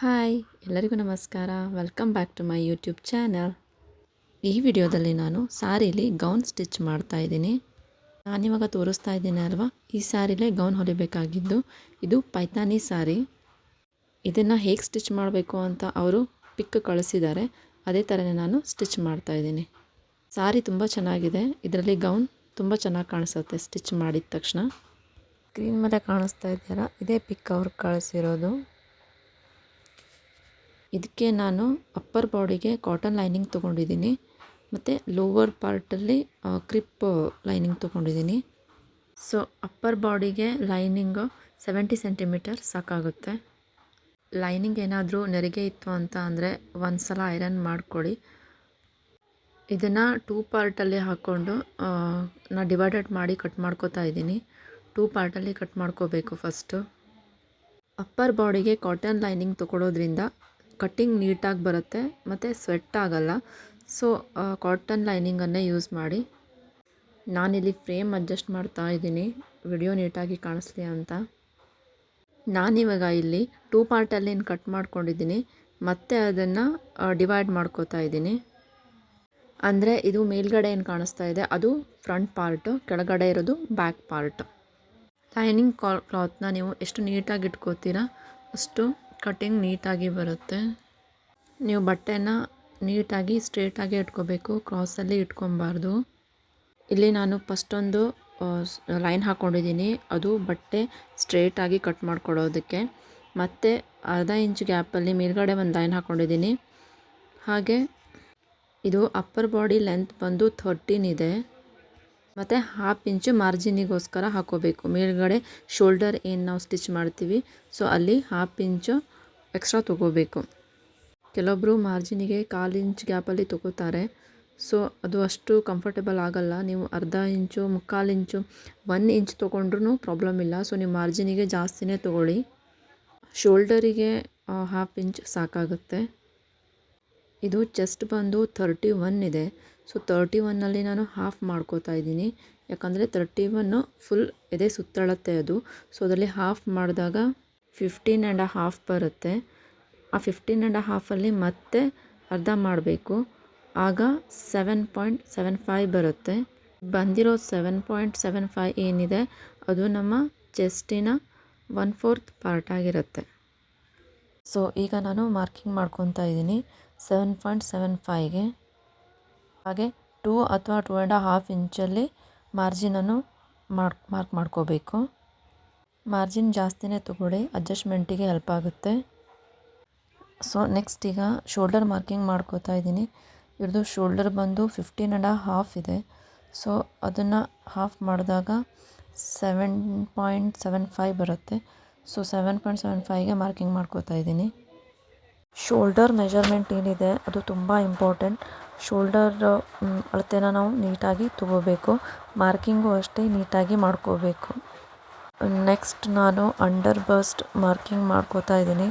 Hi, ಎಲ್ಲರಿಗೂ ನಮಸ್ಕಾರ. Welcome back to my YouTube channel ಈ ವಿಡಿಯೋದಲ್ಲಿ ನಾನು ಸಾರೀಲಿ ಗೌನ್ ಸ್ಟಿಚ್ ಮಾಡ್ತಾ ಇದ್ದೀನಿ. ನಾನಿವಾಗ ತೋರಿಸ್ತಾ ಇದ್ದೀನಿ ಅಲ್ವಾ? ಈ ಸಾರಿಲೇ ಗೌನ್ ಹೊಲಿಬೇಕಾಗಿದ್ದು ಇದು ಪೈತಾನಿ ಸಾರಿ. ಇದನ್ನು ಹೇಗೆ ಸ್ಟಿಚ್ ಮಾಡಬೇಕು ಅಂತ ಅವರು ಪಿಕ್ ಕಳಿಸಿದ್ದಾರೆ. ಅದೇ ಥರನೇ ನಾನು ಸ್ಟಿಚ್ ಮಾಡ್ತಾ ಇದ್ದೀನಿ. ಸಾರಿ ತುಂಬ ಚೆನ್ನಾಗಿದೆ. ಇದರಲ್ಲಿ ಗೌನ್ ತುಂಬ ಚೆನ್ನಾಗಿ ಕಾಣಿಸುತ್ತೆ ಸ್ಟಿಚ್ ಮಾಡಿದ ತಕ್ಷಣ. ಸ್ಕ್ರೀನ್ ಮೇಲೆ ಕಾಣಿಸ್ತಾ ಇದ್ದೀರಾ ಇದೇ ಪಿಕ್ ಅವ್ರಿಗೆ ಕಳಿಸಿರೋದು. ಇದಕ್ಕೆ ನಾನು ಅಪ್ಪರ್ ಬಾಡಿಗೆ ಕಾಟನ್ ಲೈನಿಂಗ್ ತೊಗೊಂಡಿದ್ದೀನಿ. ಮತ್ತು ಲೋವರ್ ಪಾರ್ಟಲ್ಲಿ ಕ್ರಿಪ್ ಲೈನಿಂಗ್ ತೊಗೊಂಡಿದ್ದೀನಿ. ಸೊ ಅಪ್ಪರ್ ಬಾಡಿಗೆ ಲೈನಿಂಗು ಸೆವೆಂಟಿ ಸೆಂಟಿಮೀಟರ್ ಸಾಕಾಗುತ್ತೆ. ಲೈನಿಂಗ್ ಏನಾದರೂ ನೆರಿಗೆ ಇತ್ತು ಅಂತ ಅಂದರೆ ಒಂದು ಸಲ ಐರನ್ ಮಾಡಿಕೊಳ್ಳಿ ಇದನ್ನು ಟೂ ಪಾರ್ಟಲ್ಲಿ ಹಾಕ್ಕೊಂಡು ನಾನು ಡಿವೈಡೆಡ್ ಮಾಡಿ ಕಟ್ ಮಾಡ್ಕೋತಾ ಇದ್ದೀನಿ. ಟೂ ಪಾರ್ಟಲ್ಲಿ ಕಟ್ ಮಾಡ್ಕೋಬೇಕು ಫಸ್ಟು ಅಪ್ಪರ್ ಬಾಡಿಗೆ ಕಾಟನ್ ಲೈನಿಂಗ್ ತೊಗೊಳೋದ್ರಿಂದ ಕಟ್ಟಿಂಗ್ ನೀಟಾಗಿ ಬರುತ್ತೆ, ಮತ್ತು ಸ್ವೆಟ್ ಆಗಲ್ಲ. ಸೊ ಕಾಟನ್ ಲೈನಿಂಗನ್ನೇ ಯೂಸ್ ಮಾಡಿ. ನಾನಿಲ್ಲಿ ಫ್ರೇಮ್ ಅಡ್ಜಸ್ಟ್ ಮಾಡ್ತಾ ಇದ್ದೀನಿ. ವಿಡಿಯೋ ನೀಟಾಗಿ ಕಾಣಿಸ್ಲಿ ಅಂತ. ನಾನಿವಾಗ ಇಲ್ಲಿ ಟೂ ಪಾರ್ಟಲ್ಲಿ ಕಟ್ ಮಾಡ್ಕೊಂಡಿದ್ದೀನಿ. ಮತ್ತೆ ಅದನ್ನು ಡಿವೈಡ್ ಮಾಡ್ಕೋತಾ ಇದ್ದೀನಿ. ಅಂದರೆ ಇದು ಮೇಲ್ಗಡೆ ಏನು ಕಾಣಿಸ್ತಾ ಇದೆ? ಅದು ಫ್ರಂಟ್ ಪಾರ್ಟು ಕೆಳಗಡೆ ಇರೋದು ಬ್ಯಾಕ್ ಪಾರ್ಟ್ ಲೈನಿಂಗ್ ಕ್ಲಾತ್ನ ನೀವು ಎಷ್ಟು ನೀಟಾಗಿ ಇಟ್ಕೋತೀರಾ, ಅಷ್ಟು ಕಟ್ಟಿಂಗ್ ನೀಟಾಗಿ ಬರುತ್ತೆ. ನೀವು ಬಟ್ಟೆನ ನೀಟಾಗಿ, ಸ್ಟ್ರೇಟಾಗಿ ಇಟ್ಕೋಬೇಕು, ಕ್ರಾಸಲ್ಲಿ ಇಟ್ಕೊಬಾರ್ದು. ಇಲ್ಲಿ ನಾನು ಫಸ್ಟೊಂದು ಲೈನ್ ಹಾಕ್ಕೊಂಡಿದ್ದೀನಿ ಅದು ಬಟ್ಟೆ ಸ್ಟ್ರೇಟಾಗಿ ಕಟ್ ಮಾಡ್ಕೊಡೋದಕ್ಕೆ ಮತ್ತು ಅರ್ಧ ಇಂಚ್ ಗ್ಯಾಪಲ್ಲಿ ಮೇಲ್ಗಡೆ ಒಂದು ಲೈನ್ ಹಾಕ್ಕೊಂಡಿದ್ದೀನಿ ಹಾಗೆ ಇದು ಅಪ್ಪರ್ ಬಾಡಿ ಲೆಂತ್ ಬಂದು ಥರ್ಟೀನ್ ಇದೆ. ಮತ್ತು ಹಾಫ್ ಇಂಚು ಮಾರ್ಜಿನಿಗೋಸ್ಕರ ಹಾಕೋಬೇಕು. ಮೇಲ್ಗಡೆ ಶೋಲ್ಡರ್ ಏನು ನಾವು ಸ್ಟಿಚ್ ಮಾಡ್ತೀವಿ ಸೊ ಅಲ್ಲಿ ಹಾಫ್ ಇಂಚು ಎಕ್ಸ್ಟ್ರಾ ತೊಗೋಬೇಕು. ಕೆಲವೊಬ್ಬರು ಮಾರ್ಜಿನಿಗೆ ಕಾಲು ಇಂಚ್ ಗ್ಯಾಪಲ್ಲಿ ತೊಗೋತಾರೆ ಸೊ ಅದು ಅಷ್ಟು ಕಂಫರ್ಟೇಬಲ್ ಆಗಲ್ಲ. ನೀವು ಅರ್ಧ ಇಂಚು ಮುಕ್ಕಾಲು ಇಂಚು ಒನ್ ಇಂಚ್ ತೊಗೊಂಡ್ರೂ ಪ್ರಾಬ್ಲಮ್ ಇಲ್ಲ. ಸೊ ನೀವು ಮಾರ್ಜಿನಿಗೆ ಜಾಸ್ತಿನೇ ತೊಗೊಳ್ಳಿ. ಶೋಲ್ಡರಿಗೆ ಹಾಫ್ ಇಂಚ್ ಸಾಕಾಗುತ್ತೆ. ಇದು ಚೆಸ್ಟ್ ಬಂದು ತರ್ಟಿ ಒನ್ ಇದೆ. ಸೊ ತರ್ಟಿ ಒನ್ನಲ್ಲಿ ನಾನು ಹಾಫ್ ಮಾಡ್ಕೋತಾ ಇದ್ದೀನಿ. ಯಾಕಂದರೆ ತರ್ಟಿ ಒನ್ನು ಫುಲ್ ಎದೆ ಸುತ್ತಳತ್ತೆ ಅದು. ಸೊ ಅದರಲ್ಲಿ ಹಾಫ್ ಮಾಡಿದಾಗ ಫಿಫ್ಟೀನ್ ಆ್ಯಂಡ್ ಹಾಫ್ ಬರುತ್ತೆ. ಆ ಫಿಫ್ಟೀನ್ ಆ್ಯಂಡ್ ಹಾಫಲ್ಲಿ ಮತ್ತೆ ಅರ್ಧ ಮಾಡಬೇಕು. ಆಗ ಸೆವೆನ್ ಪಾಯಿಂಟ್ ಸೆವೆನ್ ಫೈವ್ ಬರುತ್ತೆ. ಬಂದಿರೋ ಸೆವೆನ್ ಪಾಯಿಂಟ್ ಸೆವೆನ್ ಫೈ ಏನಿದೆ, ಅದು ನಮ್ಮ ಚೆಸ್ಟಿನ ಒನ್ ಫೋರ್ತ್ ಪಾರ್ಟ್ ಆಗಿರುತ್ತೆ. ಸೊ ಈಗ ನಾನು ಮಾರ್ಕಿಂಗ್ ಮಾಡ್ಕೊತಾ ಇದ್ದೀನಿ. ಸೆವೆನ್ ಪಾಯಿಂಟ್ ಸೆವೆನ್ ಫೈಗೆ ಹಾಗೆ ಟೂ ಅಥವಾ ಟೂ ಆ್ಯಂಡ್ ಹಾಫ್ ಇಂಚಲ್ಲಿ ಮಾರ್ಜಿನನ್ನು ಮಾರ್ಕ್ ಮಾರ್ಕ್ ಮಾಡ್ಕೋಬೇಕು. ಮಾರ್ಜಿನ್ ಜಾಸ್ತಿನೇ ತೊಗೊಳ್ಳಿ ಅಡ್ಜಸ್ಟ್ಮೆಂಟಿಗೆ ಹೆಲ್ಪ್ ಆಗುತ್ತೆ. ಸೊ ನೆಕ್ಸ್ಟ್ ಈಗ ಶೋಲ್ಡರ್ ಮಾರ್ಕಿಂಗ್ ಮಾಡ್ಕೋತಾ ಇದ್ದೀನಿ. ಇವ್ರದ್ದು ಶೋಲ್ಡರ್ ಬಂದು ಫಿಫ್ಟೀನ್ ಆ್ಯಂಡ್ ಹಾಫ್ ಇದೆ. ಸೊ ಅದನ್ನು ಹಾಫ್ ಮಾಡಿದಾಗ ಸೆವೆನ್ ಪಾಯಿಂಟ್ ಸೆವೆನ್ ಫೈವ್ ಬರುತ್ತೆ. ಸೊ ಸೆವೆನ್ ಪಾಯಿಂಟ್ ಸೆವೆನ್ ಫೈವ್ಗೆ ಮಾರ್ಕಿಂಗ್ ಮಾಡ್ಕೋತಾ ಇದ್ದೀನಿ. ಶೋಲ್ಡರ್ ಮೆಜರ್ಮೆಂಟ್ ಏನಿದೆ, ಅದು ತುಂಬ ಇಂಪಾರ್ಟೆಂಟ್. ಶೋಲ್ಡರ್ ಅಳತೆನ ನಾವು ನೀಟಾಗಿ ತಗೋಬೇಕು. ಮಾರ್ಕಿಂಗು ಅಷ್ಟೇ ನೀಟಾಗಿ ಮಾಡ್ಕೋಬೇಕು. ನೆಕ್ಸ್ಟ್ ನಾನು ಅಂಡರ್ ಬಸ್ಟ್ ಮಾರ್ಕಿಂಗ್ ಮಾಡ್ಕೋತಾ ಇದ್ದೀನಿ.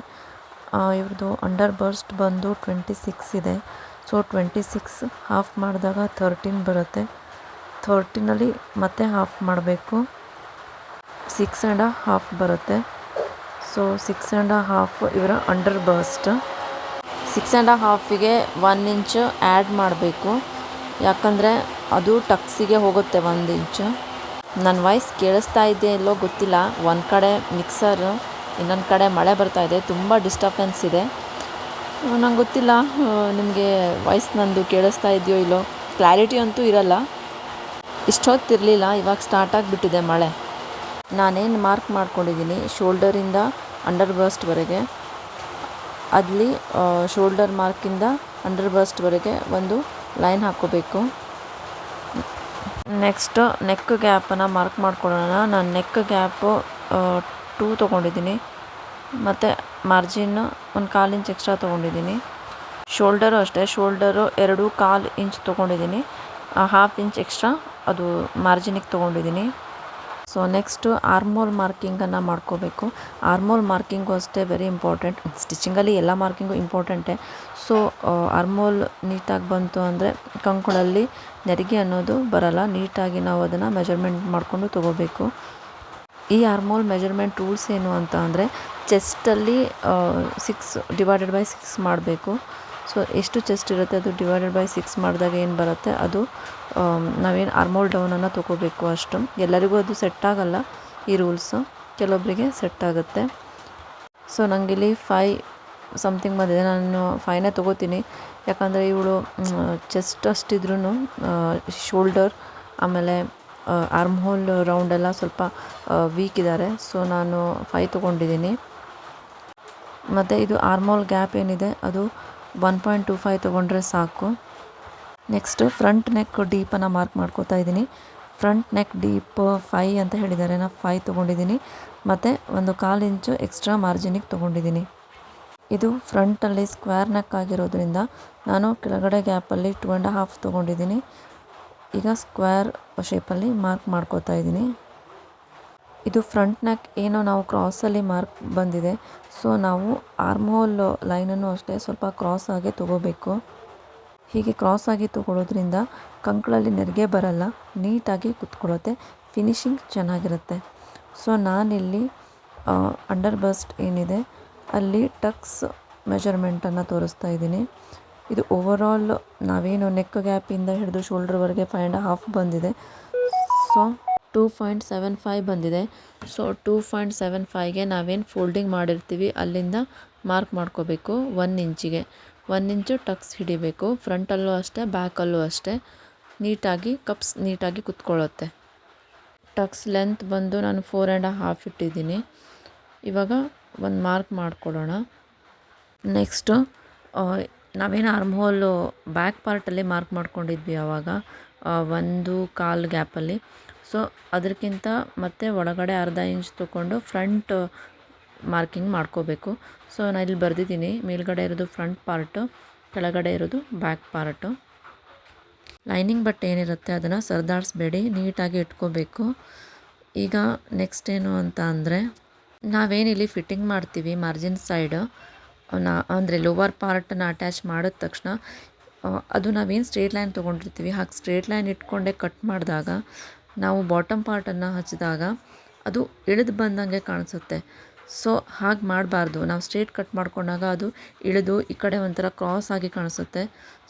ಇವ್ರದ್ದು ಅಂಡರ್ ಬರ್ಸ್ಟ್ ಬಂದು ಟ್ವೆಂಟಿ ಸಿಕ್ಸ್ ಇದೆ. ಸೊ, ಟ್ವೆಂಟಿ ಸಿಕ್ಸ್ ಹಾಫ್ ಮಾಡಿದಾಗ ಥರ್ಟೀನ್ ಬರುತ್ತೆ. ಥರ್ಟೀನಲ್ಲಿ ಮತ್ತೆ ಹಾಫ್ ಮಾಡಬೇಕು. ಸಿಕ್ಸ್ ಆ್ಯಂಡ್ ಹಾಫ್ ಬರುತ್ತೆ. ಸೊ, ಸಿಕ್ಸ್ ಆ್ಯಂಡ್ ಹಾಫ್ ಇವರ ಅಂಡರ್ ಬರ್ಸ್ಟ್. ಸಿಕ್ಸ್ ಆ್ಯಂಡ್ ಹಾಫಿಗೆ ಒನ್ ಇಂಚು ಆ್ಯಡ್ ಮಾಡಬೇಕು. ಯಾಕಂದರೆ ಅದು ಟಕ್ಸಿಗೆ ಹೋಗುತ್ತೆ ಒಂದು ಇಂಚು ನನ್ನ ವಾಯ್ಸ್ ಕೇಳಿಸ್ತಾ ಇದೆ ಇಲ್ಲೋ ಗೊತ್ತಿಲ್ಲ. ಒಂದು ಕಡೆ ಮಿಕ್ಸರ್ ಇನ್ನೊಂದು ಕಡೆ ಮಳೆ ಬರ್ತಾ ಇದೆ. ತುಂಬ ಡಿಸ್ಟರ್ಬೆನ್ಸ್ ಇದೆ. ನಂಗೆ ಗೊತ್ತಿಲ್ಲ. ನಿಮಗೆ ವಾಯ್ಸ್ ನಂದು ಕೇಳಿಸ್ತಾ ಇದೆಯೋ ಇಲ್ಲೋ ಕ್ಲಾರಿಟಿ ಅಂತೂ ಇರಲ್ಲ. ಇಷ್ಟೊತ್ತಿರಲಿಲ್ಲ ಇವಾಗ ಸ್ಟಾರ್ಟ್ ಆಗಿಬಿಟ್ಟಿದೆ ಮಳೆ. ನಾನೇನು ಮಾರ್ಕ್ ಮಾಡ್ಕೊಂಡಿದ್ದೀನಿ ಶೋಲ್ಡರಿಂದ ಅಂಡರ್ ಬರ್ಸ್ಟ್ವರೆಗೆ ಅಲ್ಲಿ ಶೋಲ್ಡರ್ ಮಾರ್ಕಿಂದ ಅಂಡರ್ ಬಸ್ಟ್ವರೆಗೆ ಒಂದು ಲೈನ್ ಹಾಕೋಬೇಕು ನೆಕ್ಸ್ಟ್ ನೆಕ್ ಗ್ಯಾಪನ್ನು ಮಾರ್ಕ್ ಮಾಡ್ಕೊಳ್ಳೋಣ. ನಾನು ನೆಕ್ ಗ್ಯಾಪು ಟೂ ತೊಗೊಂಡಿದ್ದೀನಿ. ಮತ್ತು ಮಾರ್ಜಿನ್ನು ಒಂದು ಕಾಲು ಇಂಚ್ ಎಕ್ಸ್ಟ್ರಾ ತೊಗೊಂಡಿದ್ದೀನಿ. ಶೋಲ್ಡರು ಅಷ್ಟೇ. ಶೋಲ್ಡರು ಎರಡು ಕಾಲು ಇಂಚ್ ತೊಗೊಂಡಿದ್ದೀನಿ. ಹಾಫ್ ಇಂಚ್ ಎಕ್ಸ್ಟ್ರಾ ಅದು ಮಾರ್ಜಿನಿಗೆ ತೊಗೊಂಡಿದ್ದೀನಿ. ಸೊ ನೆಕ್ಸ್ಟು ಆರ್ಮೋಲ್ ಮಾರ್ಕಿಂಗನ್ನು ಮಾಡ್ಕೋಬೇಕು. ಆರ್ಮೋಲ್ ಮಾರ್ಕಿಂಗು ಅಷ್ಟೇ ವೆರಿ ಇಂಪಾರ್ಟೆಂಟ್ ಸ್ಟಿಚಿಂಗಲ್ಲಿ ಎಲ್ಲ ಮಾರ್ಕಿಂಗು ಇಂಪಾರ್ಟೆಂಟೇ ಸೊ ಆರ್ಮೋಲ್ ನೀಟಾಗಿ ಬಂತು ಅಂದರೆ ಕಂಕುಳಲ್ಲಿ ನೆರಿಗೆ ಅನ್ನೋದು ಬರಲ್ಲ. ನೀಟಾಗಿ ನಾವು ಅದನ್ನು ಮೆಜರ್ಮೆಂಟ್ ಮಾಡಿಕೊಂಡು ತೊಗೋಬೇಕು. ಈ ಆರ್ಮೋಲ್ ಮೆಜರ್ಮೆಂಟ್ ರೂಲ್ಸ್ ಏನು ಅಂತ ಅಂದರೆ ಚೆಸ್ಟಲ್ಲಿ ಸಿಕ್ಸ್ ಡಿವೈಡೆಡ್ ಬೈ ಸಿಕ್ಸ್ ಮಾಡಬೇಕು. ಸೊ ಎಷ್ಟು ಚೆಸ್ಟ್ ಇರುತ್ತೆ ಅದು ಡಿವೈಡೆಡ್ ಬೈ ಸಿಕ್ಸ್ ಮಾಡಿದಾಗ ಏನು ಬರುತ್ತೆ? ಅದು ನಾವೇನು ಆರ್ಮೋಲ್ ಡೌನನ್ನು ತೊಗೋಬೇಕು ಅಷ್ಟು. ಎಲ್ಲರಿಗೂ ಅದು ಸೆಟ್ ಆಗಲ್ಲ, ಈ ರೂಲ್ಸು ಕೆಲವೊಬ್ಬರಿಗೆ ಸೆಟ್ ಆಗುತ್ತೆ. ಸೊ ನನಗಿಲ್ಲಿ ಫೈ ಸಮಥಿಂಗ್ ಬಂದಿದೆ. ನಾನು ಫೈನೇ ತೊಗೋತೀನಿ. ಯಾಕಂದರೆ ಇವಳು ಚೆಸ್ಟ್ ಅಷ್ಟಿದ್ರೂ ಶೋಲ್ಡರ್ ಆಮೇಲೆ ಆರ್ಮ್ ಹೋಲ್ ರೌಂಡೆಲ್ಲ ಸ್ವಲ್ಪ ವೀಕ್ ಇದ್ದಾರೆ ಸೊ ನಾನು ಫೈ ತೊಗೊಂಡಿದ್ದೀನಿ. ಮತ್ತು ಇದು ಆರ್ಮೋಲ್ ಗ್ಯಾಪ್ ಏನಿದೆ, ಅದು ಒನ್ ಪಾಯಿಂಟ್ ಟು ಫೈವ್ ತೊಗೊಂಡ್ರೆ ಸಾಕು. ನೆಕ್ಸ್ಟು ಫ್ರಂಟ್ ನೆಕ್ ಡೀಪನ್ನು ಮಾರ್ಕ್ ಮಾಡ್ಕೋತಾ ಇದ್ದೀನಿ. ಫ್ರಂಟ್ ನೆಕ್ ಡೀಪ್ ಫೈ ಅಂತ ಹೇಳಿದ್ದಾರೆ. ನಾನು ಫೈ ತೊಗೊಂಡಿದ್ದೀನಿ. ಮತ್ತು ಒಂದು ಕಾಲು ಇಂಚು ಎಕ್ಸ್ಟ್ರಾ ಮಾರ್ಜಿನಿಗೆ ತೊಗೊಂಡಿದ್ದೀನಿ. ಇದು ಫ್ರಂಟಲ್ಲಿ ಸ್ಕ್ವೇರ್ ನೆಕ್ ಆಗಿರೋದ್ರಿಂದ ನಾನು ಕೆಳಗಡೆ ಗ್ಯಾಪಲ್ಲಿ ಟು ಆ್ಯಂಡ್ ಹಾಫ್ ತೊಗೊಂಡಿದ್ದೀನಿ. ಈಗ ಸ್ಕ್ವೇರ್ ಶೇಪಲ್ಲಿ ಮಾರ್ಕ್ ಮಾಡ್ಕೋತಾ ಇದ್ದೀನಿ. ಇದು ಫ್ರಂಟ್ ನೆಕ್ ಏನೋ ನಾವು ಕ್ರಾಸಲ್ಲಿ ಮಾರ್ಕ್ ಬಂದಿದೆ. ಸೊ ನಾವು ಆರ್ಮೋಲ್ ಲೈನನ್ನು ಅಷ್ಟೇ ಸ್ವಲ್ಪ ಕ್ರಾಸ್ ಆಗಿ ತೊಗೋಬೇಕು. ಹೀಗೆ ಕ್ರಾಸ್ ಆಗಿ ತೊಗೊಳೋದ್ರಿಂದ ಕಂಕಳಲ್ಲಿ ನೆರಿಗೆ ಬರಲ್ಲ, ನೀಟಾಗಿ ಕುತ್ಕೊಳ್ಳುತ್ತೆ ಫಿನಿಶಿಂಗ್ ಚೆನ್ನಾಗಿರುತ್ತೆ. ಸೊ ನಾನಿಲ್ಲಿ ಅಂಡರ್ ಬಸ್ಟ್ ಏನಿದೆ, ಅಲ್ಲಿ ಟಕ್ಸ್ ಮೆಜರ್ಮೆಂಟನ್ನು ತೋರಿಸ್ತಾ ಇದ್ದೀನಿ. ಇದು ಓವರಾಲ್ ನಾವೇನು ನೆಕ್ ಗ್ಯಾಪಿಂದ ಹಿಡಿದು ಶೋಲ್ಡ್ರ್ವರೆಗೆ ಫೈವ್ ಆ್ಯಂಡ್ ಹಾಫ್ ಬಂದಿದೆ. So two point seven five ಬಂದಿದೆ. ಸೊ ಟೂ ಪಾಯಿಂಟ್ ಸೆವೆನ್ ಫೈವ್ಗೆ ನಾವೇನು ಫೋಲ್ಡಿಂಗ್ ಮಾಡಿರ್ತೀವಿ, ಅಲ್ಲಿಂದ ಮಾರ್ಕ್ ಮಾಡ್ಕೋಬೇಕು ಒನ್ ಇಂಚಿಗೆ ಒನ್ ಇಂಚು ಟಕ್ಸ್ ಹಿಡಿಬೇಕು. ಫ್ರಂಟಲ್ಲೂ ಅಷ್ಟೇ ಬ್ಯಾಕಲ್ಲೂ ಅಷ್ಟೇ. ನೀಟಾಗಿ ಕಪ್ಸ್ ನೀಟಾಗಿ ಕುತ್ಕೊಳ್ಳುತ್ತೆ. ಟಕ್ಸ್ ಲೆಂತ್ ಬಂದು ನಾನು ಫೋರ್ ಆ್ಯಂಡ್ ಹಾಫ್ ಇಟ್ಟಿದ್ದೀನಿ. ಇವಾಗ ಒಂದು ಮಾರ್ಕ್ ಮಾಡಿಕೊಡೋಣ. ನೆಕ್ಸ್ಟು ನಾವೇನು ಆರ್ಮ್ ಹೋಲು ಬ್ಯಾಕ್ ಪಾರ್ಟಲ್ಲಿ ಮಾರ್ಕ್ ಮಾಡ್ಕೊಂಡಿದ್ವಿ ಆವಾಗ ಒಂದು ಕಾಲು ಗ್ಯಾಪಲ್ಲಿ ಸೊ ಅದಕ್ಕಿಂತ ಮತ್ತೆ ಒಳಗಡೆ ಅರ್ಧ ಇಂಚ್ ತೊಗೊಂಡು ಫ್ರಂಟ್ ಮಾರ್ಕಿಂಗ್ ಮಾಡ್ಕೋಬೇಕು. ಸೊ ನಾನು ಇಲ್ಲಿ ಬರೆದಿದ್ದೀನಿ. ಮೇಲ್ಗಡೆ ಇರೋದು ಫ್ರಂಟ್ ಪಾರ್ಟು, ಕೆಳಗಡೆ ಇರೋದು ಬ್ಯಾಕ್ ಪಾರ್ಟು. ಲೈನಿಂಗ್ ಬಟ್ಟೆ ಏನಿರುತ್ತೆ ಅದನ್ನು ಸರಿದಾಡಿಸ್ಬೇಡಿ ನೀಟಾಗಿ ಇಟ್ಕೋಬೇಕು. ಈಗ ನೆಕ್ಸ್ಟ್ ಏನು ಅಂತ ಅಂದರೆ ನಾವೇನಿಲ್ಲಿ ಫಿಟ್ಟಿಂಗ್ ಮಾಡ್ತೀವಿ ಮಾರ್ಜಿನ್ ಸೈಡು, ನಾ, ಅಂದರೆ ಲೋವರ್ ಪಾರ್ಟನ್ನ ಅಟ್ಯಾಚ್ ಮಾಡಿದ ತಕ್ಷಣ ಅದು ನಾವೇನು ಸ್ಟ್ರೇಟ್ ಲೈನ್ ತೊಗೊಂಡಿರ್ತೀವಿ. ಹಾಗೆ ಸ್ಟ್ರೇಟ್ ಲೈನ್ ಇಟ್ಕೊಂಡೆ ಕಟ್ ಮಾಡಿದಾಗ, ನಾವು ಬಾಟಮ್ ಪಾರ್ಟನ್ನು ಹಚ್ಚಿದಾಗ, ಅದು ಇಳಿದು ಬಂದಂಗೆ ಕಾಣಿಸುತ್ತೆ. ಸೊ ಹಾಗೆ ಮಾಡಬಾರ್ದು. ನಾವು ಸ್ಟ್ರೇಟ್ ಕಟ್ ಮಾಡ್ಕೊಂಡಾಗ ಅದು ಇಳಿದು ಈ ಕಡೆ ಒಂಥರ ಕ್ರಾಸ್ ಆಗಿ ಕಾಣಿಸುತ್ತೆ.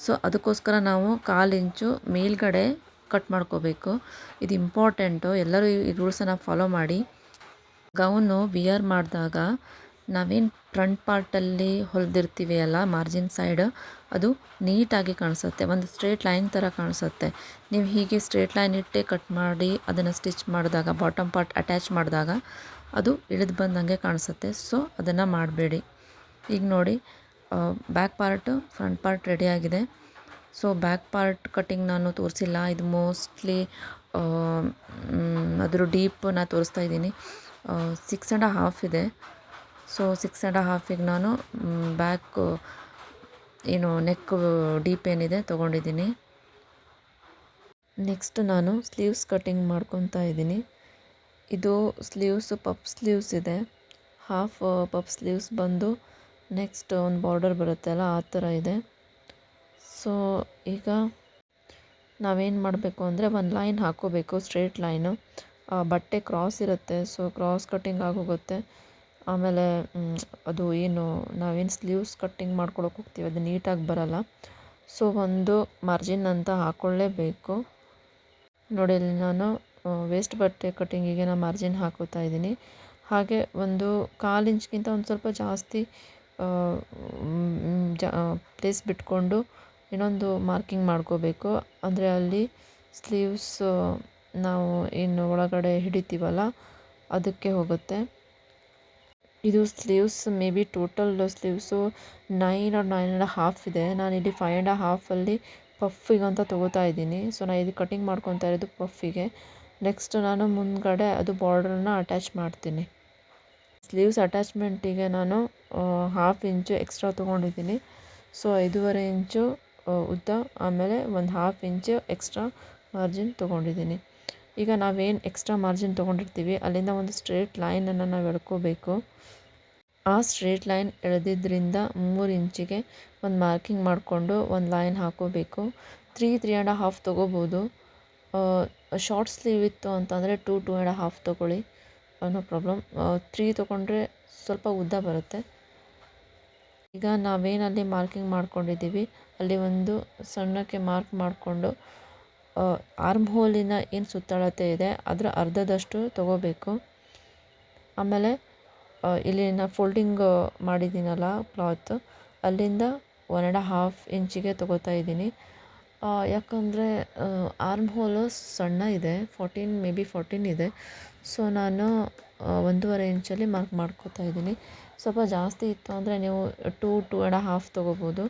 ಸೊ ಅದಕ್ಕೋಸ್ಕರ ನಾವು ಕಾಲು ಇಂಚು ಮೇಲ್ಗಡೆ ಕಟ್ ಮಾಡ್ಕೋಬೇಕು. ಇದು ಇಂಪಾರ್ಟೆಂಟು. ಎಲ್ಲರೂ ಈ ರೂಲ್ಸನ್ನು ಫಾಲೋ ಮಾಡಿ. ಗೌನು ವಿಯರ್ ಮಾಡಿದಾಗ ನಾವೇನು ಫ್ರಂಟ್ ಪಾರ್ಟಲ್ಲಿ ಹೊಲಿದಿರ್ತೀವಿ ಅಲ್ಲ, ಮಾರ್ಜಿನ್ ಸೈಡ್, ಅದು ನೀಟಾಗಿ ಕಾಣಿಸುತ್ತೆ. ಒಂದು ಸ್ಟ್ರೇಟ್ ಲೈನ್ ಥರ ಕಾಣಿಸುತ್ತೆ. ನೀವು ಹೀಗೆ ಸ್ಟ್ರೇಟ್ ಲೈನ್ ಇಟ್ಟೆ ಕಟ್ ಮಾಡಿ ಅದನ್ನು ಸ್ಟಿಚ್ ಮಾಡಿದಾಗ, ಬಾಟಮ್ ಪಾರ್ಟ್ ಅಟ್ಯಾಚ್ ಮಾಡಿದಾಗ ಅದು ಇಳಿದು ಬಂದಂಗೆ ಕಾಣಿಸುತ್ತೆ. ಸೊ ಅದನ್ನು ಮಾಡಬೇಡಿ. ಈಗ ನೋಡಿ ಬ್ಯಾಕ್ ಪಾರ್ಟು ಫ್ರಂಟ್ ಪಾರ್ಟ್ ರೆಡಿಯಾಗಿದೆ ಸೊ ಬ್ಯಾಕ್ ಪಾರ್ಟ್ ಕಟ್ಟಿಂಗ್ ನಾನು ತೋರಿಸಿಲ್ಲ. ಇದು ಮೋಸ್ಟ್ಲಿ ಅದರ ಡೀಪ್ ನಾನು ತೋರಿಸ್ತಾ ಇದ್ದೀನಿ. ಸಿಕ್ಸ್ ಆ್ಯಂಡ್ ಹಾಫ್ ಇದೆ. ಸೊ ಸಿಕ್ಸ್ ಆ್ಯಂಡ್ ಹಾಫಿಗೆ ನಾನು ಬ್ಯಾಕ್ ಏನು ನೆಕ್ ಡೀಪ್ ಏನಿದೆ ತೊಗೊಂಡಿದ್ದೀನಿ. ನೆಕ್ಸ್ಟ್ ನಾನು ಸ್ಲೀವ್ಸ್ ಕಟ್ಟಿಂಗ್ ಮಾಡ್ಕೊತಾ ಇದ್ದೀನಿ. ಇದು ಸ್ಲೀವ್ಸ್ ಪಪ್ ಸ್ಲೀವ್ಸ್ ಇದೆ. ಹಾಫ್ ಪಪ್ ಸ್ಲೀವ್ಸ್ ಬಂದು ನೆಕ್ಸ್ಟ್ ಒಂದು ಬಾರ್ಡರ್ ಬರುತ್ತೆ ಅಲ್ಲ, ಆ ಥರ ಇದೆ. ಸೊ, ಈಗ ನಾವೇನು ಮಾಡಬೇಕು ಅಂದರೆ ಒಂದು ಲೈನ್ ಹಾಕೋಬೇಕು, ಸ್ಟ್ರೇಟ್ ಲೈನು. ಬಟ್ಟೆ ಕ್ರಾಸ್ ಇರುತ್ತೆ, ಸೊ ಕ್ರಾಸ್ ಕಟ್ಟಿಂಗ್ ಆಗೋಗುತ್ತೆ. ಆಮೇಲೆ ಅದು ಏನು, ನಾವೇನು ಸ್ಲೀವ್ಸ್ ಕಟ್ಟಿಂಗ್ ಮಾಡ್ಕೊಳಕ್ಕೆ ಹೋಗ್ತೀವಿ, ಅದು ನೀಟಾಗಿ ಬರಲ್ಲ. ಸೊ, ಒಂದು ಮಾರ್ಜಿನ್ ಅಂತ ಹಾಕ್ಕೊಳ್ಳೇಬೇಕು ನೋಡಿ ನಾನು ವೇಸ್ಟ್ ಬಟ್ಟೆ ಕಟ್ಟಿಂಗಿಗೆ ನಾನು ಮಾರ್ಜಿನ್ ಹಾಕೋತಾ ಇದ್ದೀನಿ. ಹಾಗೆ ಒಂದು ಕಾಲು ಇಂಚ್ಗಿಂತ ಒಂದು ಸ್ವಲ್ಪ ಜಾಸ್ತಿ ಜಾ ಪ್ಲೇಸ್ ಬಿಟ್ಕೊಂಡು ಇನ್ನೊಂದು ಮಾರ್ಕಿಂಗ್ ಮಾಡ್ಕೋಬೇಕು. ಅಂದರೆ ಅಲ್ಲಿ ಸ್ಲೀವ್ಸ್ ನಾವು ಏನು ಒಳಗಡೆ ಹಿಡಿತೀವಲ್ಲ, ಅದಕ್ಕೆ ಹೋಗುತ್ತೆ. ಇದು sleeves maybe total sleeves nine or nine and half ಇದೆ. ನಾನು ಇಲ್ಲಿ ಫೈವ್ ಆ್ಯಂಡ್ ಹಾಫಲ್ಲಿ ಪಫಿಗೆ ಅಂತ ತೊಗೋತಾ ಇದ್ದೀನಿ. ಸೊ ನಾನು ಇದು ಕಟಿಂಗ್ ಮಾಡ್ಕೊತಾ ಇರೋದು ಪಫಿಗೆ ನೆಕ್ಸ್ಟ್ ನಾನು ಮುಂದ್ಗಡೆ ಅದು ಬಾರ್ಡ್ರನ್ನ ಅಟ್ಯಾಚ್ ಮಾಡ್ತೀನಿ. ಸ್ಲೀವ್ಸ್ ಅಟ್ಯಾಚ್ಮೆಂಟಿಗೆ ನಾನು ಹಾಫ್ ಇಂಚು ಎಕ್ಸ್ಟ್ರಾ ತೊಗೊಂಡಿದ್ದೀನಿ. ಸೊ ಐದೂವರೆ ಇಂಚು ಉದ್ದ, ಆಮೇಲೆ ಒಂದು ಹಾಫ್ ಇಂಚು ಎಕ್ಸ್ಟ್ರಾ ಮಾರ್ಜಿನ್ ತೊಗೊಂಡಿದ್ದೀನಿ. ಈಗ ನಾವೇನು ಎಕ್ಸ್ಟ್ರಾ ಮಾರ್ಜಿನ್ ತೊಗೊಂಡಿರ್ತೀವಿ, ಅಲ್ಲಿಂದ ಒಂದು ಸ್ಟ್ರೇಟ್ ಲೈನನ್ನು ನಾವು ಎಳ್ಕೋಬೇಕು. ಆ ಸ್ಟ್ರೇಟ್ ಲೈನ್ ಎಳೆದಿದ್ದರಿಂದ ಮೂರು ಇಂಚಿಗೆ ಒಂದು ಮಾರ್ಕಿಂಗ್ ಮಾಡಿಕೊಂಡು ಒಂದು ಲೈನ್ ಹಾಕೋಬೇಕು. ತ್ರೀ ತ್ರೀ ಆ್ಯಂಡ್ ಹಾಫ್ ತೊಗೋಬೋದು. ಶಾರ್ಟ್ ಸ್ಲೀವ್ ಇತ್ತು ಅಂತಂದರೆ ಟೂ ಟೂ ಆ್ಯಂಡ್ ಹಾಫ್ ತೊಗೊಳ್ಳಿ. ನೋ ಪ್ರಾಬ್ಲಮ್ ತ್ರೀ ತೊಗೊಂಡ್ರೆ ಸ್ವಲ್ಪ ಉದ್ದ ಬರುತ್ತೆ. ಈಗ ನಾವೇನಲ್ಲಿ ಮಾರ್ಕಿಂಗ್ ಮಾಡ್ಕೊಂಡಿದ್ದೀವಿ, ಅಲ್ಲಿ ಒಂದು ಸಣ್ಣಕ್ಕೆ ಮಾರ್ಕ್ ಮಾಡಿಕೊಂಡು ಆರ್ಮ್ ಹೋಲಿನ ಏನು ಸುತ್ತಳತೆ ಇದೆ, ಅದರ ಅರ್ಧದಷ್ಟು ತೊಗೋಬೇಕು. ಆಮೇಲೆ ಇಲ್ಲಿ ನಾ ಫೋಲ್ಡಿಂಗ್ ಮಾಡಿದ್ದೀನಲ್ಲ ಕ್ಲಾತ್ ಅಲ್ಲಿಂದ ಒನ್ ಆ್ಯಂಡ್ ಹಾಫ್ ಇಂಚಿಗೆ ತೊಗೋತಾ ಇದ್ದೀನಿ. ಯಾಕಂದರೆ ಆರ್ಮ್ ಹೋಲು ಸಣ್ಣ ಇದೆ ಫೋರ್ಟೀನ್ ಮೇ ಬಿ ಫೋರ್ಟೀನ್ ಇದೆ. ಸೊ ನಾನು ಒಂದೂವರೆ ಇಂಚಲ್ಲಿ ಮಾರ್ಕ್ ಮಾಡ್ಕೋತಾ ಇದ್ದೀನಿ. ಸ್ವಲ್ಪ ಜಾಸ್ತಿ ಇತ್ತು ಅಂದರೆ ನೀವು ಟೂ ಟೂ ಆ್ಯಂಡ್ ಹಾಫ್ ತೊಗೋಬೋದು.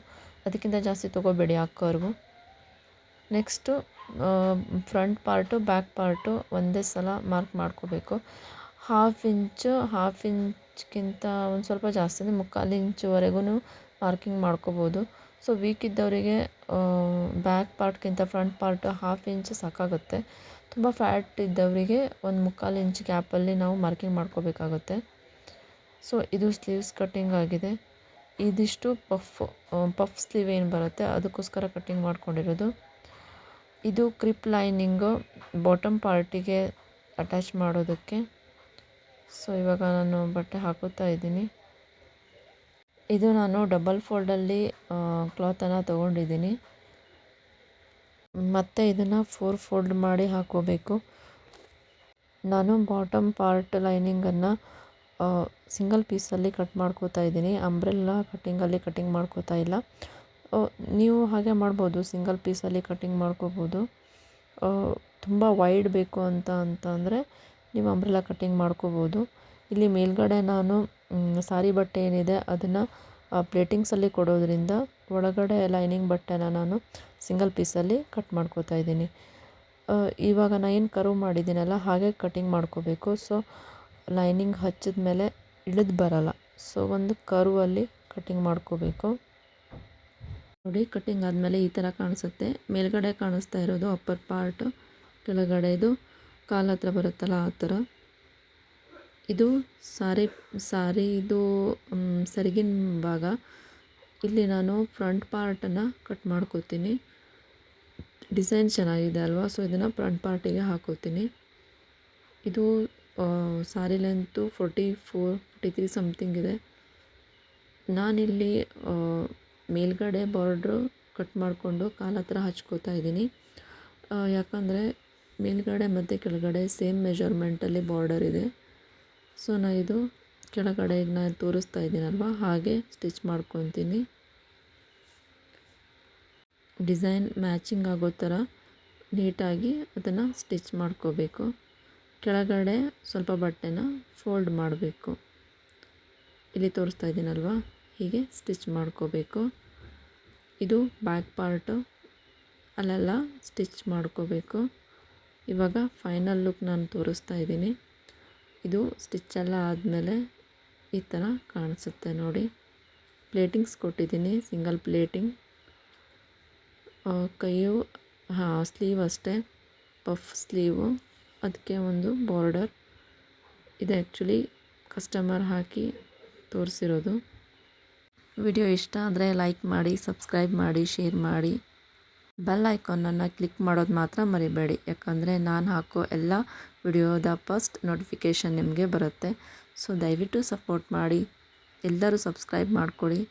ಅದಕ್ಕಿಂತ ಜಾಸ್ತಿ ತೊಗೋಬೇಡಿ ಆ curve next front part back part ಒಂದೇ ಸಲ ಮಾರ್ಕ್ ಮಾಡ್ಕೋಬೇಕು. ಹಾಫ್ ಇಂಚು ಹಾಫ್ ಇಂಚ್ಗಿಂತ ಒಂದು ಸ್ವಲ್ಪ ಜಾಸ್ತಿ ಅಂದರೆ ಮುಕ್ಕಾಲು ಇಂಚುವರೆಗೂ ಮಾರ್ಕಿಂಗ್ ಮಾಡ್ಕೋಬೋದು. ಸೊ ವೀಕ್ ಇದ್ದವರಿಗೆ ಬ್ಯಾಕ್ ಪಾರ್ಟ್ಗಿಂತ ಫ್ರಂಟ್ ಪಾರ್ಟ್ ಹಾಫ್ ಇಂಚ್ ಸಾಕಾಗುತ್ತೆ. ತುಂಬ ಫ್ಯಾಟ್ ಇದ್ದವರಿಗೆ ಒಂದು ಮುಕ್ಕಾಲು ಇಂಚ್ ಗ್ಯಾಪಲ್ಲಿ ನಾವು ಮಾರ್ಕಿಂಗ್ ಮಾಡ್ಕೋಬೇಕಾಗುತ್ತೆ. ಸೊ ಇದು ಸ್ಲೀವ್ಸ್ ಕಟ್ಟಿಂಗ್ ಆಗಿದೆ. ಇದಿಷ್ಟು ಪಫ್ ಪಫ್ ಸ್ಲೀವ್ ಏನು ಬರುತ್ತೆ, ಅದಕ್ಕೋಸ್ಕರ ಕಟ್ಟಿಂಗ್ ಮಾಡ್ಕೊಂಡಿರೋದು. ಇದು ಕ್ರಿಪ್ ಲೈನಿಂಗು ಬಾಟಮ್ ಪಾರ್ಟಿಗೆ ಅಟ್ಯಾಚ್ ಮಾಡೋದಕ್ಕೆ. ಸೊ ಇವಾಗ ನಾನು ಬಟ್ಟೆ ಹಾಕುತ್ತಾ ಇದ್ದೀನಿ. ಇದು ನಾನು ಡಬಲ್ ಫೋಲ್ಡಲ್ಲಿ ಕ್ಲಾತನ್ನು ತೊಗೊಂಡಿದ್ದೀನಿ. ಮತ್ತು ಇದನ್ನು ಫೋರ್ ಫೋಲ್ಡ್ ಮಾಡಿ ಹಾಕೋಬೇಕು ನಾನು ಬಾಟಮ್ ಪಾರ್ಟ್ ಲೈನಿಂಗನ್ನು ಸಿಂಗಲ್ ಪೀಸಲ್ಲಿ ಕಟ್ ಮಾಡ್ಕೋತಾ ಇದ್ದೀನಿ. ಅಂಬ್ರೆಲ್ಲ ಕಟ್ಟಿಂಗಲ್ಲಿ ಕಟ್ಟಿಂಗ್ ಮಾಡ್ಕೋತಾ ಇಲ್ಲ. ನೀವು ಹಾಗೆ ಮಾಡ್ಬೋದು, ಸಿಂಗಲ್ ಪೀಸಲ್ಲಿ ಕಟ್ಟಿಂಗ್ ಮಾಡ್ಕೋಬೋದು. ತುಂಬ ವೈಡ್ ಬೇಕು ಅಂತ ಅಂತ ಅಂದರೆ ನೀವು ಅಂಬ್ರೆಲ್ಲ ಕಟ್ಟಿಂಗ್ ಮಾಡ್ಕೋಬೋದು. ಇಲ್ಲಿ ಮೇಲ್ಗಡೆ ನಾನು ಸಾರಿ ಬಟ್ಟೆ ಏನಿದೆ ಅದನ್ನು ಪ್ಲೇಟಿಂಗ್ಸಲ್ಲಿ ಕೊಡೋದರಿಂದ ಒಳಗಡೆ ಲೈನಿಂಗ್ ಬಟ್ಟೆನ ನಾನು ಸಿಂಗಲ್ ಪೀಸಲ್ಲಿ ಕಟ್ ಮಾಡ್ಕೋತಾ ಇದ್ದೀನಿ. ಇವಾಗ ನಾನು ಏನು ಕರ್ವ್ ಮಾಡಿದ್ದೀನಲ್ಲ, ಹಾಗೆ ಕಟ್ಟಿಂಗ್ ಮಾಡ್ಕೋಬೇಕು. ಸೊ ಲೈನಿಂಗ್ ಹಚ್ಚಿದ ಮೇಲೆ ಇಳಿದು ಬರಲ್ಲ. ಸೊ ಒಂದು ಕರ್ವಲ್ಲಿ ಕಟ್ಟಿಂಗ್ ಮಾಡ್ಕೋಬೇಕು. ನೋಡಿ ಕಟ್ಟಿಂಗ್ ಆದಮೇಲೆ ಈ ಥರ ಕಾಣಿಸುತ್ತೆ. ಮೇಲ್ಗಡೆ ಕಾಣಿಸ್ತಾ ಇರೋದು ಅಪ್ಪರ್ ಪಾರ್ಟ್ ಕೆಳಗಡೆದು ಕಾಲ ಹತ್ರ ಬರುತ್ತಲ್ಲ ಆ ಥರ ಇದು ಸಾರಿ ಸ್ಯಾರಿದು ಸರಿಗಿನ ಭಾಗ. ಇಲ್ಲಿ ನಾನು ಫ್ರಂಟ್ ಪಾರ್ಟನ್ನು ಕಟ್ ಮಾಡ್ಕೋತೀನಿ ಡಿಸೈನ್ ಚೆನ್ನಾಗಿದೆ ಅಲ್ವಾ? ಸೊ ಇದನ್ನು ಫ್ರಂಟ್ ಪಾರ್ಟಿಗೆ ಹಾಕೋತೀನಿ ಇದು sorry length forty four, forty three something ಇದೆ. ನಾನಿಲ್ಲಿ ಮೇಲ್ಗಡೆ ಬಾರ್ಡ್ರು ಕಟ್ ಮಾಡಿಕೊಂಡು ಕಾಲ ಹತ್ರ ಹಚ್ಕೋತಾ ಇದ್ದೀನಿ. ಯಾಕಂದರೆ ಮೇಲ್ಗಡೆ ಮತ್ತು ಕೆಳಗಡೆ ಸೇಮ್ ಮೆಜರ್ಮೆಂಟಲ್ಲಿ ಬಾರ್ಡರ್ ಇದೆ. ಸೊ ನಾನು ಇದು ಕೆಳಗಡೆ ಈಗ ನಾನು ತೋರಿಸ್ತಾ ಇದ್ದೀನಲ್ವ ಹಾಗೆ ಸ್ಟಿಚ್ ಮಾಡ್ಕೊತೀನಿ. ಡಿಸೈನ್ ಮ್ಯಾಚಿಂಗ್ ಆಗೋ ಥರ ನೀಟಾಗಿ ಅದನ್ನು ಸ್ಟಿಚ್ ಮಾಡ್ಕೋಬೇಕು. ಕೆಳಗಡೆ ಸ್ವಲ್ಪ ಬಟ್ಟೆನ ಫೋಲ್ಡ್ ಮಾಡಬೇಕು. ಇಲ್ಲಿ ತೋರಿಸ್ತಾ ಇದ್ದೀನಲ್ವ ಹೀಗೆ ಸ್ಟಿಚ್ ಮಾಡ್ಕೋಬೇಕು. ಇದು ಬ್ಯಾಕ್ ಪಾರ್ಟು ಅಲ್ಲೆಲ್ಲ ಸ್ಟಿಚ್ ಮಾಡ್ಕೋಬೇಕು. ಇವಾಗ ಫೈನಲ್ ಲುಕ್ ನಾನು ತೋರಿಸ್ತಾ ಇದ್ದೀನಿ ಇದು ಸ್ಟಿಚ್ಚೆಲ್ಲ ಆದಮೇಲೆ ಈ ಥರ ಕಾಣಿಸುತ್ತೆ ನೋಡಿ. ಪ್ಲೇಟಿಂಗ್ಸ್ ಕೊಟ್ಟಿದ್ದೀನಿ ಸಿಂಗಲ್ ಪ್ಲೇಟಿಂಗ್ ಕೈಯು, ಹಾಂ ಸ್ಲೀವ್ ಅಷ್ಟೇ ಪಫ್ ಸ್ಲೀವು ಅದಕ್ಕೆ ಒಂದು ಬಾರ್ಡರ್ ಇದು ಆ್ಯಕ್ಚುಲಿ ಕಸ್ಟಮರ್ ಹಾಕಿ ತೋರಿಸಿರೋದು. ವಿಡಿಯೋ ಇಷ್ಟ ಆದರೆ ಲೈಕ್ ಮಾಡಿ ಸಬ್ಸ್ಕ್ರೈಬ್ ಮಾಡಿ ಶೇರ್ ಮಾಡಿ. ಬೆಲ್ ಐಕಾನನ್ನು ಕ್ಲಿಕ್ ಮಾಡೋದು ಮಾತ್ರ ಮರಿಬೇಡಿ. ಯಾಕಂದರೆ ನಾನು ಹಾಕೋ ಎಲ್ಲ ವಿಡಿಯೋದ ಫಸ್ಟ್ ನೋಟಿಫಿಕೇಷನ್ ನಿಮಗೆ ಬರುತ್ತೆ. ಸೊ, ದಯವಿಟ್ಟು ಸಪೋರ್ಟ್ ಮಾಡಿ. ಎಲ್ಲರೂ ಸಬ್ಸ್ಕ್ರೈಬ್ ಮಾಡಿಕೊಡಿ.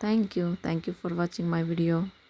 Thank you. Thank you for watching my video.